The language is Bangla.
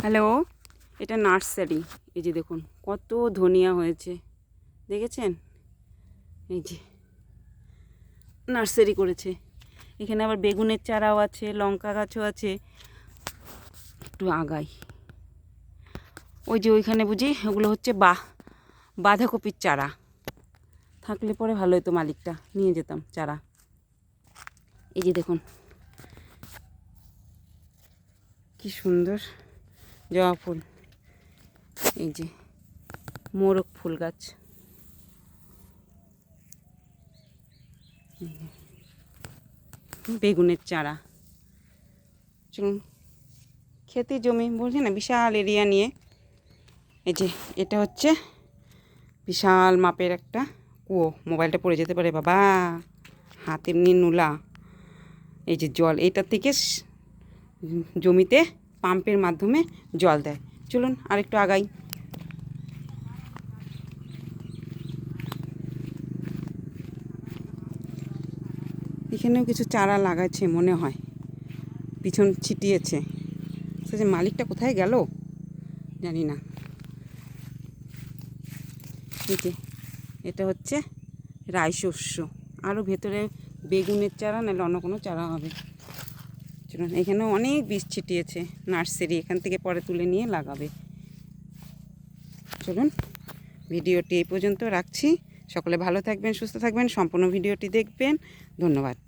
হ্যালো, এটা নার্সারি। এই যে দেখুন, কত ধনিয়া হয়েছে। দেখেছেন? এই যে, নার্সারি করেছে। এখানে আবার বেগুনের চারাও আছে, লঙ্কা গাছও আছে। একটু আগাই। ওই যে ওইখানে বুঝি, ওগুলো হচ্ছে বা, বাঁধাকপির চারা। থাকলে পরে ভালো হতো মালিকটা, নিয়ে যেতাম চারা। এই যে দেখুন। কি সুন্দর। জবা ফুল। এই যে মোরগ ফুল গাছ। বেগুনের চারা। চলুন, খেতে জমি, বলছি না, বিশাল এরিয়া নিয়ে। এই যে, এটা হচ্ছে বিশাল মাপের একটা কুয়ো। মোবাইলটা পড়ে যেতে পারে, বাবা। হাত এমনি নোলা। এই যে জল এটার থেকে জমিতে পাম্পের মাধ্যমে জল দেয়। চলুন আরেকটু আগাই। এখানেও কিছু চারা লাগাচ্ছে মনে হয়। পিছন ছিটিয়েছে। সে যে মালিকটা কোথায় গেল? জানি না। এটা হচ্ছে রাই শস্য। আরও ভেতরে বেগুনের চারা, নাহলে অন্য কোনো চারা হবে। চলুন এখানে অনেক বীজ ছিটিয়েছে নার্সারি, এখান থেকে পরে তুলে নিয়ে লাগাবে। চলুন, ভিডিওটি এই পর্যন্ত রাখছি। সকলে ভালো থাকবেন, সুস্থ থাকবেন, সম্পূর্ণ ভিডিওটি দেখবেন। ধন্যবাদ।